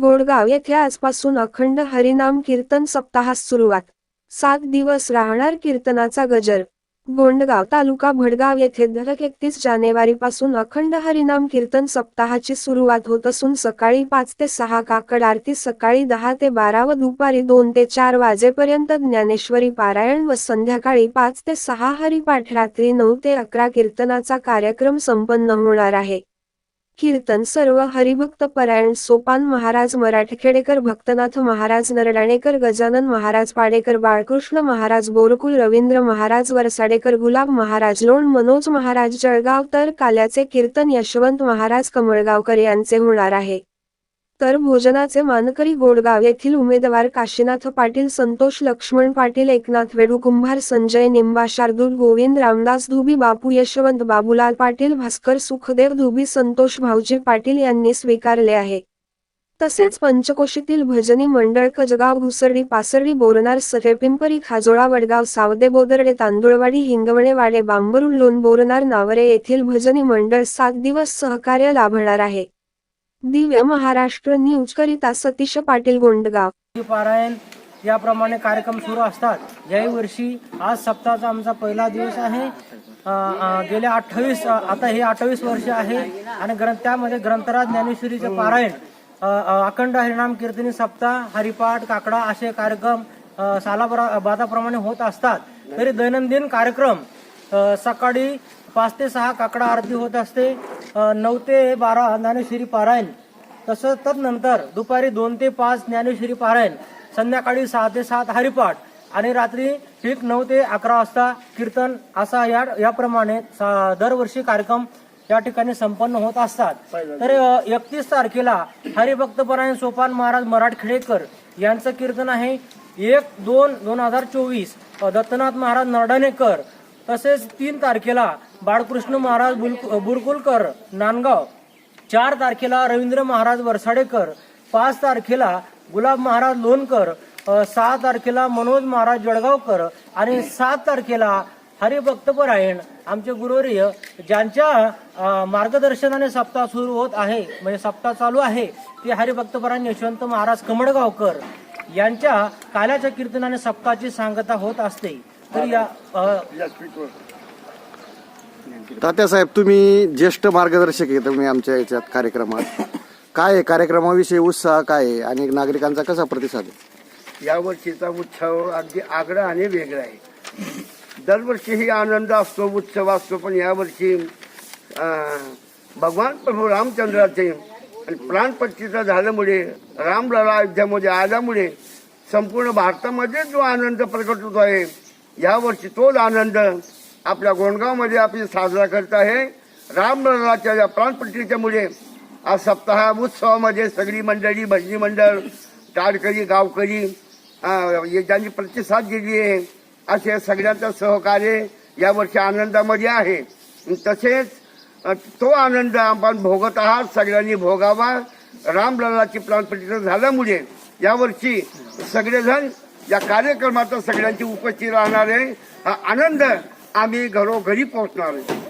गोडगाव येथे आजपासून अखंड हरिनाम कीर्तन सप्ताहास सुरुवात. सात दिवस राहणार कीर्तनाचा गजर. गोंडगाव तालुका भडगाव येथे दरक एकतीस जानेवारीपासून अखंड हरिनाम कीर्तन सप्ताहाची सुरुवात होत असून सकाळी पाच ते सहा काकड आरती सकाळी दहा ते बारा व दुपारी दोन ते चार वाजेपर्यंत ज्ञानेश्वरी पारायण व संध्याकाळी पाच ते सहा हरिपाठ रात्री नऊ ते अकरा कीर्तनाचा कार्यक्रम संपन्न होणार आहे. कीर्तन सर्व हरिभक्त परायण सोपान महाराज मराठखेडेकर भक्तनाथ महाराज नरडाणेकर गजानन महाराज पाडेकर बाळकृष्ण महाराज बोरकुल रवींद्र महाराज वरसाडेकर गुलाब महाराज लोण मनोज महाराज जळगाव तर काल्याचे कीर्तन यशवंत महाराज कमळगावकर यांचे होणार आहे. तर भोजनाचे मानकरी गोडगाव येथील उमेदवार काशीनाथ पाटील संतोष लक्ष्मण पाटील एकनाथ वेडू कुंभार संजय निंबा शार्दूल गोविंद रामदास धुबी बापू यशवंत बाबूलाल पाटील भास्कर सुखदेव धुबी संतोष भाऊजी पाटील यांनी स्वीकारले आहे. तसेच पंचकोशीतील भजनी मंडळ कजगाव घुसर्डी पासर्डी बोरणार सफेपिंपरी खाजोळा वडगाव सावदे बोदरडे तांदुळवाडी हिंगवणे वाडे बांबरुल लोण बोरणार नावरे येथील भजनी मंडळ सात दिवस सहकार्य लाभणार आहे. दिव्य महाराष्ट्र न्यूज करिता सतीश पाटील गोंडगाव. पारायण याप्रमाणे कार्यक्रम सुरू असतात. याही वर्षी आज सप्ताहाचा आमचा पहिला दिवस आहे. गेल्या अठ्ठावीस आता हे अठ्ठावीस वर्ष आहे आणि ग्रंथ त्यामध्ये ग्रंथराज ज्ञानेश्वरीचे पारायण अखंड हरिनाम कीर्तनी सप्ताह हरिपाठ काकडा असे कार्यक्रम सालाबरा बादाप्रमाणे होत असतात. तरी दैनंदिन कार्यक्रम सकाळी पाच ते सहा काकडा आरती होत असते. नऊ ते बारा ज्ञानेश्वरी पारायण तसं तदनंतर दुपारी दोन ते पाच ज्ञानेश्वरी पारायण संध्याकाळी सहा ते सात हरिपाठ आणि रात्री ठीक नऊ ते अकरा वाजता कीर्तन असा या याप्रमाणे दरवर्षी कार्यक्रम या ठिकाणी संपन्न होत असतात. तर एकतीस तारखेला हरिभक्तपरायण सोपान महाराज मराठखेडेकर यांचं कीर्तन आहे. एक दोन दोन हजार चोवीस दत्तनाथ महाराज नरडणेकर तसेच तीन तारखेला बाळकृष्ण महाराज बुल- बुरकुलकर नांदगाव. चार तारखेला रवींद्र महाराज वरसाडेकर पाच तारखेला गुलाब महाराज लोणकर सहा तारखेला मनोज महाराज जळगावकर आणि सात तारखेला हरिभक्तपरायण आमचे गुरुवर्य ज्यांच्या मार्गदर्शनाने सप्ताह सुरू होत आहे म्हणजे सप्ताह चालू आहे ते हरिभक्तपरायण यशवंत महाराज कमडगावकर यांच्या काल्याच्या कीर्तनाने सप्ताहाची सांगता होत असते. तर या तात्यासाहेब तुम्ही ज्येष्ठ मार्गदर्शक आहे तुम्ही आमच्या याच्यात कार्यक्रमात. काय आहे? कार्यक्रमाविषयी उत्साह काय आहे? आणि नागरिकांचा कसा प्रतिसाद आहे? यावर्षीचा उत्सव अगदी आगळा आणि वेगळा आहे. दरवर्षीही आनंद असतो उत्सव असतो पण यावर्षी अं, भगवान प्रभू रामचंद्राचे आणि प्राणप्रतिष्ठा झाल्यामुळे रामलला अयोध्यामध्ये आल्यामुळे संपूर्ण भारतामध्ये जो आनंद प्रकट होतो आहे यावर्षी तोच आनंद आपल्या गोंडगावमध्ये आपण साजरा करत आहे. रामललाच्या या प्राणप्रतिष्ठेमुळे आज सप्ताह उत्सवामध्ये सगळी मंडळी भजनी मंडळ टाडकरी गावकरी ज्यांनी प्रतिसाद दिली आहे असे सगळ्यांचं सहकार्य यावर्षी आनंदामध्ये आहे. तसेच तो आनंद आपण भोगत आहात सगळ्यांनी भोगावा. रामललाची प्राणप्रतिष्ठा झाल्यामुळे यावर्षी सगळेजण या कार्यक्रमात सगळ्यांची उपस्थिती राहणार आहे. हा आनंद आम्ही घरोघरी पोहोचणार आहे.